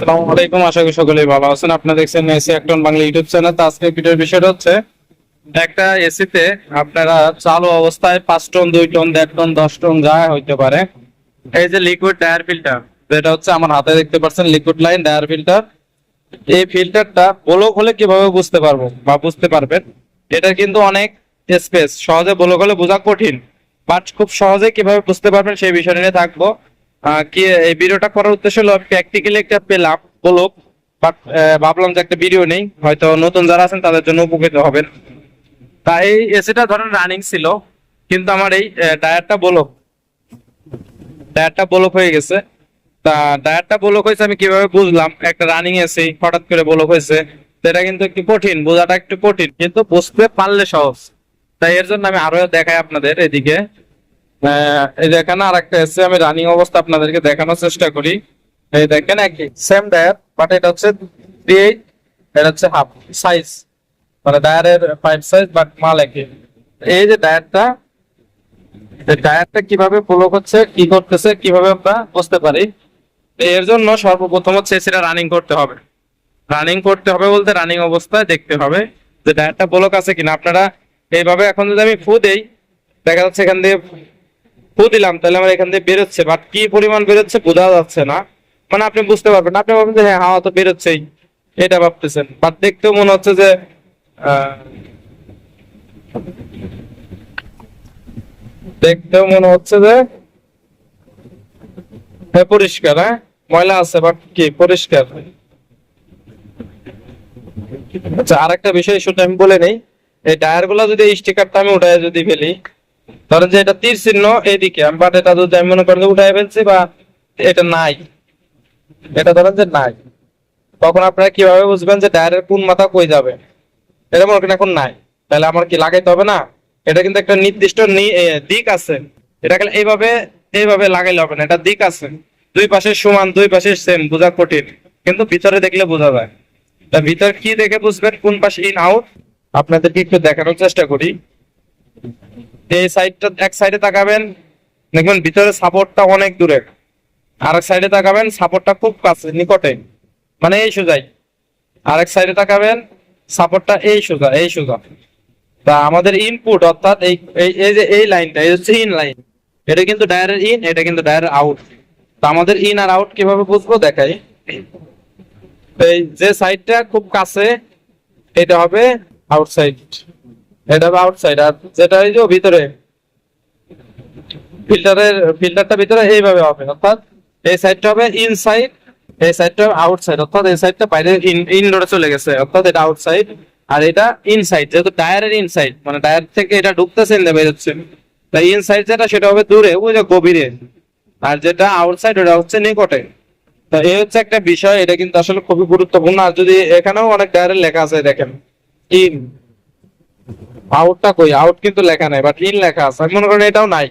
আসসালামু আলাইকুম, আশা করি সকলেই ভালো আছেন। আপনারা দেখছেন এসি একটন বাংলা ইউটিউব চ্যানেল। তো আজকে ভিডিওর বিষয়টা হচ্ছে, একটা এসিতে আপনারা চালু অবস্থায় পাঁচ টন, দুই টন, দেড় টন, দশ টন, যা হইতে পারে। এই যে লিকুইড ফিল্টার যেটা হচ্ছে আমার হাতে দেখতে পাচ্ছেন লিকুইড লাইন ডায়ার ফিল্টার এই ফিল্টারটা ব্লক হলে কীভাবে বুঝতে পারব বা বুঝতে পারবেন? এটা কিন্তু অনেক স্পেস সহজে ব্লক হলে বোঝা কঠিন বাট খুব সহজে কীভাবে বুঝতে পারবেন সেই বিষয় নিয়ে থাকব। কি, এই ভিডিওটা করার উদ্দেশ্য হলো প্র্যাকটিক্যালি একটা পেলাম, ব্লক বাট ভাবলাম যে একটা ভিডিও নেই, হয়তো নতুন যারা আছেন তাদের জন্য উপকৃত হবেন। তা এই এসিটা ধরেন রানিং ছিল, কিন্তু আমার এই টায়ারটা ব্লক টায়ারটা ব্লক হয়ে গেছে। তা টায়ারটা ব্লক হয়েছে আমি কীভাবে বুঝলাম, একটা রানিং এসি হঠাৎ করে ব্লক হয়েছে এটা কিন্তু একটু কঠিন, বোঝাটা একটু কঠিন, কিন্তু বুঝতে পারলে সহজ। তাই এর জন্য আমি আরও দেখাই আপনাদের এদিকে। এই দেখেন আর একটা এসে আমি রানিং অবস্থা আপনাদেরকে দেখানোর চেষ্টা করি। এই দেখেন একই সেম ডায়ার বাট এটা হচ্ছে থ্রি এইট এটা হচ্ছে হাফ সাইজ মানে ডায়ারের ফাইভ সাইজ বাট মাল একই। এই যে ডায়ারটা ডায়ারটা কীভাবে ব্লক হচ্ছে, কি করতেছে, কীভাবে আমরা বুঝতে পারি? এর জন্য সর্বপ্রথম হচ্ছে এসিটা রানিং করতে হবে। রানিং করতে হবে বলতে রানিং অবস্থায় দেখতে হবে যে ডায়ারটা ব্লক আছে কিনা। আপনারা এইভাবে এখন যদি আমি ফু দেই, দেখা যাচ্ছে এখান দিয়ে ফু দিলাম, তাহলে আমার এখান দিয়ে বেরোচ্ছে। বাট কি পরিমাণ বেরোচ্ছে বোঝা যাচ্ছে না। মানে আপনি বুঝতে পারবেন আপনি ভাববেন যে হ্যাঁ হাওয়া তো বেরোচ্ছেই। এটা ভাবতেছেন। বাট দেখতেও মনে হচ্ছে যে দেখতেও মনে হচ্ছে যে হ্যাঁ পরিষ্কার হ্যাঁ? ময়লা আছে বাট কি? পরিষ্কার। আচ্ছা আর একটা বিষয় শুধু আমি বলে নেই। এই টায়ারগুলো যদি স্টিকারটা আমি উঠায় যদি ফেলি ধরেন যে এটা তীর চিহ্ন এইদিকে বাট এটা যদি আমি মনে করেন যে উঠায় ফেলছি বা এটা নাই, এটা ধরেন যে নাই, তখন আপনারা কীভাবে বুঝবেন যে টায়ারের কোন মাথা কই যাবে? এটা মনে করেন এখন নাই, তাহলে আমার কি লাগাইতে হবে না? এটা কিন্তু একটা নির্দিষ্ট দিক আছে, এটা এইভাবে এইভাবে লাগাইলে হবে না, এটা দিক আছে, দুই পাশে সমান, দুই পাশে সেম বোঝা কঠিন, কিন্তু ভিতরে দেখলে বোঝা যায়। তা ভিতর কি দেখে বুঝবেন, কোন পাশে ইন আউট আপনাদেরকে একটু দেখানোর চেষ্টা করি। এই সাইডটা এক সাইডে তাকাবেন, দেখবেন ভিতরে সাপোর্টটা অনেক দূরে আর এক সাইডে তাকাবেন সাপোর্টটা খুব কাছে নিকটে। মানে এই সোজাই। আরেক সাইডে তাকাবেন সাপোর্টটা এই সোজা এই সোজা। তা আমাদের ইনপুট অর্থাৎ এই, এই- যে, এই লাইনটা এই হচ্ছে ইন লাইন এটা কিন্তু ডায়ারের ইন এটা কিন্তু ডায়ারের আউট তা আমাদের ইন আর আউট কীভাবে বুঝব? দেখাই। এই যে সাইডটা খুব কাছে, এটা হবে আউটসাইড এটা আউটসাইড আর যেটা এই যে ভিতরে ফিল্টারের ফিল্টারটা ভিতরে এইভাবে হবে, অর্থাৎ এই সাইডটা হবে ইনসাইড এই সাইডটা আউটসাইড অর্থাৎ এই সাইডটা বাইরে ইনডোরে চলে গেছে, অর্থাৎ এটা আউটসাইড আর এটা ইনসাইড যেহেতু টায়ারের ইনসাইড মানে টায়ার থেকে এটা ঢুকতেছে না বেরোচ্ছে তাই ইনসাইড যেটা, সেটা হবে দূরে, ওই যে গভীরে, আর যেটা আউটসাইড ওটা হচ্ছে নিকটে। তো এই হচ্ছে একটা বিষয়, এটা কিন্তু আসলে খুবই গুরুত্বপূর্ণ, আর যদি এখানেও অনেক ডায়ারের লেখা আছে, দেখেন ইন আউটটা কই? আউট কিন্তু লেখা নাই বাট ইন লেখা আছে। আমি মনে করেন এটাও নাই।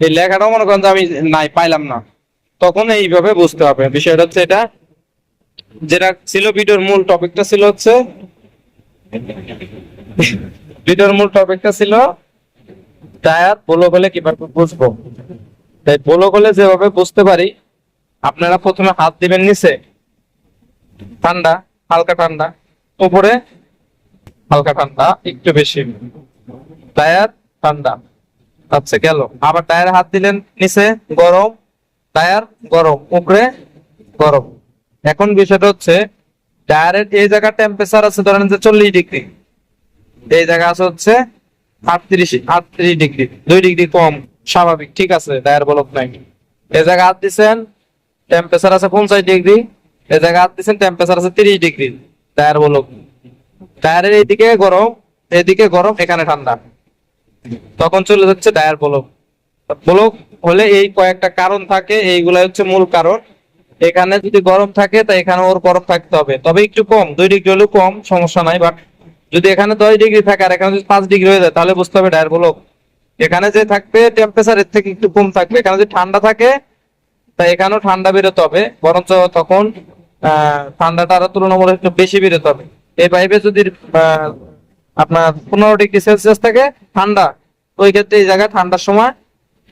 এই লেখাটাও মনে করেন যে আমি নাই, পাইলাম না। তখন এইভাবে বুঝতে হবে বিষয়টা হচ্ছে এটা, যেটা ছিল ভিডিওর মূল টপিকটা ছিল হচ্ছে, ভিডিওর মূল টপিকটা ছিল টায়ার বলো বলে কীভাবে বুঝব? তাই বলো বলে যেভাবে বুঝতে পারি, আপনারা প্রথমে হাত দিবেন নিচে। ঠান্ডা, হালকা ঠান্ডা। উপরে হালকা ঠান্ডা, একটু বেশি। টায়ার, ঠান্ডা। আচ্ছা গেল। আবার টায়ারে হাত দিলেন নিচে, গরম। টায়ার, গরম। উপরে, গরম। এখন বিষয়টা হচ্ছে, টায়ারের এই জায়গা টেম্পারেচার আছে ধরেন যে চল্লিশ ডিগ্রি। এই জায়গা আছে হচ্ছে আটত্রিশ আটত্রিশ ডিগ্রি। দুই ডিগ্রি কম, স্বাভাবিক। ঠিক আছে, টায়ার বলক নাই। এই জায়গা হাত দিচ্ছেন টেম্পারেচার আছে পঞ্চাশ ডিগ্রি। এই জায়গা হাত দিচ্ছেন টেম্পারেচার আছে তিরিশ ডিগ্রি। টায়ার বলক টায়ারের এইদিকে গরম এদিকে গরম এখানে ঠান্ডা। তখন চলে যাচ্ছে টায়ার ব্লক। ব্লক হলে এই কয়েকটা কারণ থাকে এইগুলা হচ্ছে মূল কারণ। এখানে যদি গরম থাকে তা এখানে ওর গরম থাকতে হবে। তবে একটু কম দুই ডিগ্রি হলেও কম সমস্যা নাই। বাট যদি এখানে দশ ডিগ্রি থাকে আর এখানে যদি পাঁচ ডিগ্রি হয়ে যায় তাহলে বুঝতে হবে টায়ার ব্লক। এখানে যে থাকবে টেম্পারেচার এর থেকে একটু কম থাকবে। এখানে যদি ঠান্ডা থাকে তা এখানেও ঠান্ডা বেরোতে হবে। বরঞ্চ তখন আহ, ঠান্ডাটা আরও তুলনামূলক একটু বেশি বেরোতে হবে। এই পাইপে যদি আপনার পনেরো ডিগ্রি সেলসিয়াস থাকে, ঠান্ডা, ওই ক্ষেত্রে এই জায়গায় ঠান্ডার সময়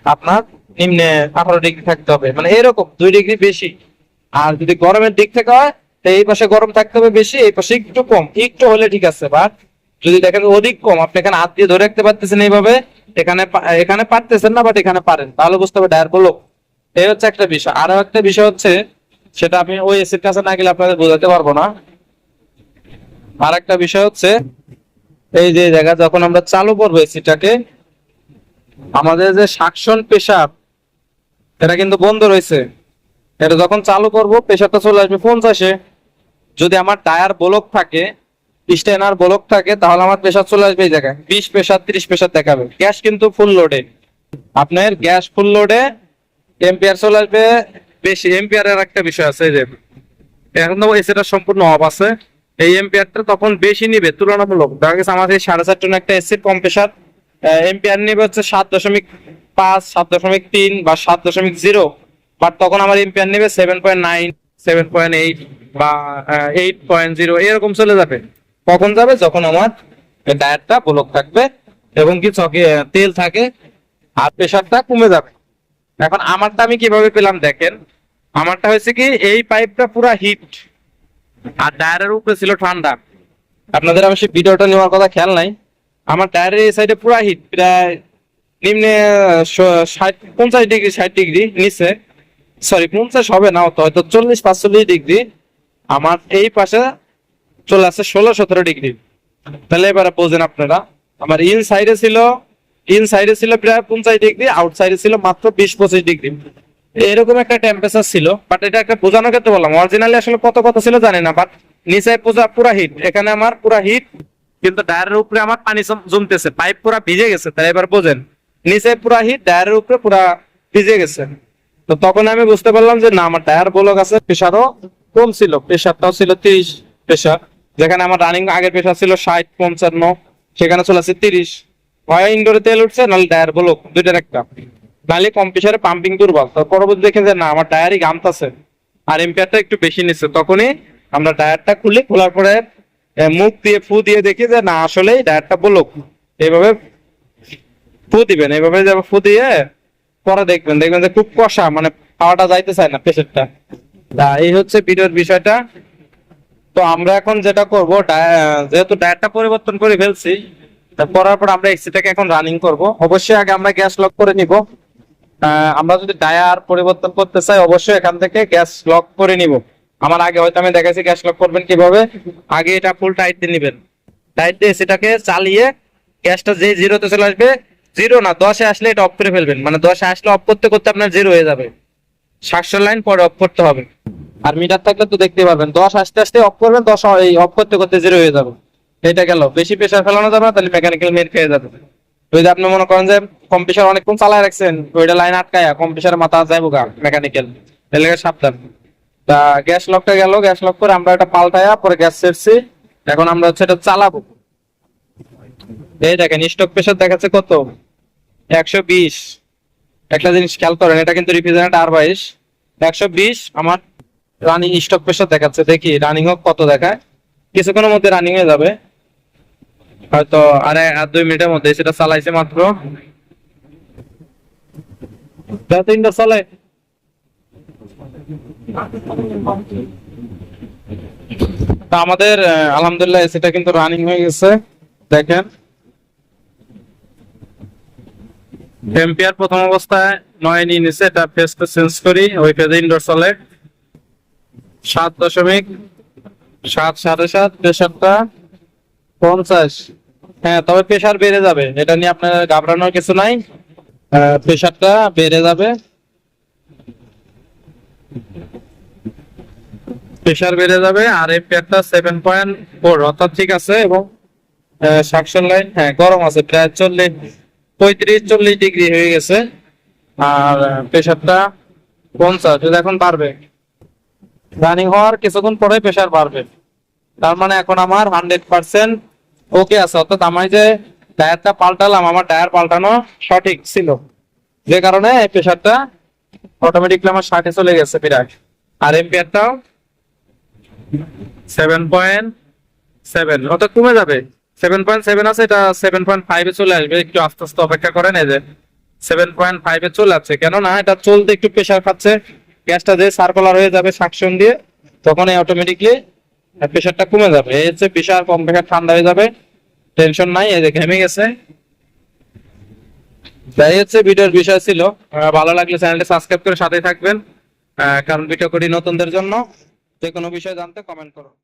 আপনার নিম্নে আঠারো ডিগ্রি থাকতে হবে। মানে এরকম, দুই ডিগ্রি বেশি। আর যদি গরমের দিক থেকে হয়, তো এই পাশে গরম থাকতে হবে বেশি, এই পাশে একটু কম, একটু হলে ঠিক আছে। বাট যদি দেখেন অধিক কম, আপনি এখানে হাত দিয়ে ধরে রাখতে পারতেছেন এইভাবে, এখানে এখানে পারতেছেন না, বাট এখানে পারেন, তাহলে বুঝতে হবে ডায়ার বলো এই হচ্ছে একটা বিষয়। আরও একটা বিষয় হচ্ছে, সেটা আমি ওই এসির কাছে না গেলে আপনাদের বোঝাতে পারব না। আর একটা বিষয় হচ্ছে, এই যে জায়গা যখন আমরা চালু করব এসিটাকে, আমাদের যে সাকশন পেশাব, এটা কিন্তু বন্ধ রয়েছে। এটা যখন চালু করব প্রেশারটা চলে আসবে পঞ্চাশে। যদি আমার টায়ার ব্লক থাকে স্টেনার ব্লক থাকে, তাহলে আমার প্রেশার চলে আসবে এই জায়গায়। বিশ প্রেশার ত্রিশ প্রেশার দেখাবে। গ্যাস কিন্তু ফুল লোডে আপনার গ্যাস ফুল লোডে এম্পিয়ার চলে আসবে, বেশি এম্পিয়ারের একটা বিষয় আছে এই যে, এখন তো এসিটা সম্পূর্ণ অফ আছে। এই এম্পিয়ারটা তখন বেশি নিবে, তুলনামূলক। দেখা গেছে আমাদের সাড়ে চার টন একটা এসির কম্প্রেসার এম্পিয়ার নিবে হচ্ছে সাত দশমিক পাঁচ, সাত দশমিক তিন বা সাত দশমিক জিরো। বাট তখন আমার এম্পিয়ার নেবে seven point nine seven point eight বা এইট পয়েন্ট জিরো এরকম চলে যাবে। কখন যাবে? যখন আমার টায়ারটা ব্লক থাকবে এবং কি চকে তেল থাকে আর প্রেশারটা কমে যাবে। এখন আমারটা আমি কীভাবে পেলাম দেখেন, আমারটা হয়েছে কি, এই পাইপটা পুরা হিট আর টায়ারের উপরে ছিল ঠান্ডা। আপনাদের সেই ভিডিওটা নেওয়ার কথা খেয়াল নাই। আমার টায়ারের এই সাইডে পুরা হিট প্রায় নিম্নে ষাট, পঞ্চাশ ডিগ্রি, ষাট ডিগ্রি নিচে। সরি পঞ্চাশ হবে না অত হয়তো চল্লিশ, পাঁচচল্লিশ ডিগ্রি। আমার এই পাশে চলে আসছে ষোলো, সতেরো ডিগ্রি। তাহলে এবারে বোঝেন আপনারা, আমার ইন সাইডে ছিল ইন সাইডে ছিল প্রায় পঞ্চাশ ডিগ্রি আউট সাইডে ছিল মাত্র বিশ, পঁচিশ ডিগ্রি। এরকম একটা টেম্পারেচার ছিল বাট এটা একটা বোঝানোর ক্ষেত্রে বললাম। অরিজিনালি আসলে কত কত ছিল জানি না বাট নিচে পূজা পুরা হিট এখানে আমার পুরা হিট কিন্তু ডায়ারের উপরে আমার পানি জমতেছে পাইপ পুরা ভিজে গেছে তাই এবার বোঝেন। নিচে পুরা হিট ডায়ারের উপরে পুরা ভিজে গেছে। তো তখন আমি বুঝতে পারলাম যে না, আমার টায়ার ব্লক আছে প্রেশারও কম ছিল প্রেশারটাও ছিল তিরিশ প্রেশার যেখানে আমার রানিং আগের প্রেশার ছিল ষাট, পঞ্চান্ন, সেখানে চলে আসছে তিরিশ। হয় ইনডোরে তেল উঠছে, নাহলে টায়ার ব্লক দুইটার একটা। নাহলে কম প্রেশারে পাম্পিং দুর্বল। পরবর্তী দেখেন যে না, আমার টায়ারই গামতাছে। আর এম্পিয়ারটা একটু বেশি নিচ্ছে। তখনই আমরা টায়ারটা খুলি খোলার পরে মুখ দিয়ে ফু দিয়ে দেখি যে না, আসলেই টায়ারটা ব্লক। এইভাবে ফু দিবেন। এইভাবে যাবে ফু দিয়ে পরে দেখবেন। দেখবেন যে খুব কষা মানে হাওয়াটা যাইতে চায় না প্রেশারটা তা এই হচ্ছে ভিডিওর বিষয়টা। তো আমরা এখন যেটা করব যেহেতু টায়ারটা পরিবর্তন করে ফেলছি করার পর আমরা এক্সিটাকে এখন রানিং করব। অবশ্যই আগে আমরা গ্যাস লক করে নিব। আমরা যদি টায়ার পরিবর্তন করতে চাই, অবশ্যই এখান থেকে গ্যাস লক করে নিব। আমার আগে হয়তো আমি দেখাইছি গ্যাস লক করবেন কীভাবে। আগে এটা ফুল টাইট দিয়ে নিবেন। টাইট দিয়ে সেটাকে চালিয়ে গ্যাসটা যে জিরোতে চলে আসবে, জিরো না, দশে আসলে এটা অফ করে ফেলবেন। মানে দশে আসলে অফ করতে করতে আপনার জিরো হয়ে যাবে। সাতশো লাইন পরে অফ করতে হবে। আর মিটার থাকলে তো দেখতে পাবেন দশ আসতে আসতে অফ করবেন, দশ অফ করতে করতে জিরো হয়ে যাবে। এটা গেল। বেশি প্রেশার ফেলানো যাবে না, তাহলে মেকানিক্যাল মের খেয়ে যাবে। যদি আপনি মনে করেন যে কম প্রেশার অনেকক্ষণ চালায় রাখছেন ওইটা লাইন আটকায় কম প্রেশারে মাথা যাইবো গা মেকানিক্যাল তাহলে সাবধান। তা গ্যাস লকটা গেল গ্যাস লক করে আমরা এটা পাল্টায়া পরে গ্যাস ছেড়ছি। এখন আমরা হচ্ছে এটা চালাবো। এই দেখেন স্টক প্রেশার দেখাচ্ছে কত? একশো বিশ। একটা জিনিস খেয়াল করেন, এটা কিন্তু রিপ্রেজেন্ট আর বাইশ। একশো বিশ, আমার রানিং স্টক প্রেশার দেখাচ্ছে। দেখি রানিং হোক কত দেখায়? কিছুক্ষণের মধ্যে রানিং হয়ে যাবে। হয়তো আরে আর দুই মিনিটের মধ্যে সেটা চালাইছে মাত্র। তিনটা চলে আমাদের আলহামদুলিল্লাহ এসিটা কিন্তু রানিং হয়ে গেছে। দেখেন। এম্পিয়ার প্রথম অবস্থায় নয় নিয়ে নিছে, এটা ফেসটা চেঞ্জ করি, ওই ফেজে ইনডোর চলে। সাত দশমিক সাত সাড়ে সাত প্রেশারটা পঞ্চাশ। হ্যাঁ তবে প্রেশার বেড়ে যাবে। এটা নিয়ে আপনার ঘাবড়ানোর কিছু নাই। প্রেশারটা বেড়ে যাবে। প্রেশার বেড়ে যাবে। আর এম্পিয়ারটা সেভেন পয়েন্ট ফোর অর্থাৎ ঠিক আছে এবং সাকশন লাইন হ্যাঁ গরম আছে, প্রায় চল্লিশ, পঁয়ত্রিশ, চল্লিশ ডিগ্রি হয়ে গেছে। আর প্রেশারটা পঞ্চাশ এখন বাড়বে। রানিং হওয়ার কিছুক্ষণ পরে প্রেশার বাড়বে। তার মানে এখন আমার হান্ড্রেড পার্সেন্ট ওকে আছে। অর্থাৎ আমি যে টায়ারটা পাল্টালাম, আমার টায়ার পাল্টানো সঠিক ছিল। যে কারণে এই প্রেশারটা অটোমেটিকলি আমার ষাটে চলে গেছে বিরাট। আর এম্পিয়ারটাও সেভেন পয়েন্ট সেভেন অর্থাৎ কমে যাবে। সেভেন পয়েন্ট সেভেন আছে, এটা সেভেন পয়েন্ট ফাইভে চলে আসবে। একটু আস্তে আস্তে অপেক্ষা করেন, এই যে সেভেন পয়েন্ট ফাইভে চলে যাচ্ছে। কেননা এটা চলতে একটু প্রেশার খাচ্ছে। গ্যাসটা যে সার্কুলার হয়ে যাবে সাকশন দিয়ে তখন এই অটোমেটিকলি প্রেশারটা কমে যাবে। এই হচ্ছে প্রেশার কম প্রেশার ঠান্ডা হয়ে যাবে। টেনশন নাই এই যে ঘেমে গেছে। তাই হচ্ছে ভিডিওর বিষয় ছিল। ভালো লাগলে চ্যানেলটা সাবস্ক্রাইব করে সাথে থাকবেন। কারণ ভিডিও করি নতুনদের জন্য। যে কোনো বিষয় জানতে কমেন্ট করুন